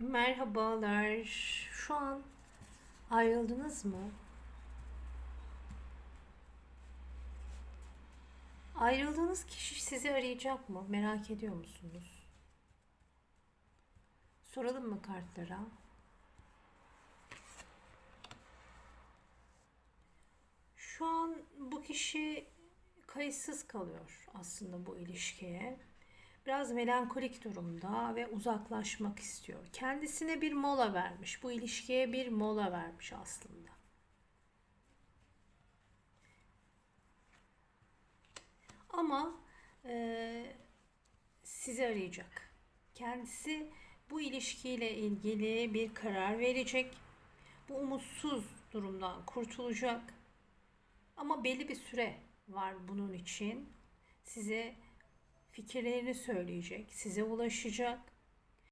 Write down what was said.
Merhabalar. Şu an ayrıldınız mı? Ayrıldığınız kişi sizi arayacak mı? Merak ediyor musunuz? Soralım mı kartlara? Şu an bu kişi kayıtsız kalıyor aslında bu ilişkiye. Biraz melankolik durumda ve uzaklaşmak istiyor. Kendisine bir mola vermiş. Bu ilişkiye bir mola vermiş aslında. Ama eee sizi arayacak. Kendisi bu ilişkiyle ilgili bir karar verecek. Bu umutsuz durumdan kurtulacak. Ama belli bir süre var bunun için. Size fikirlerini söyleyecek, size ulaşacak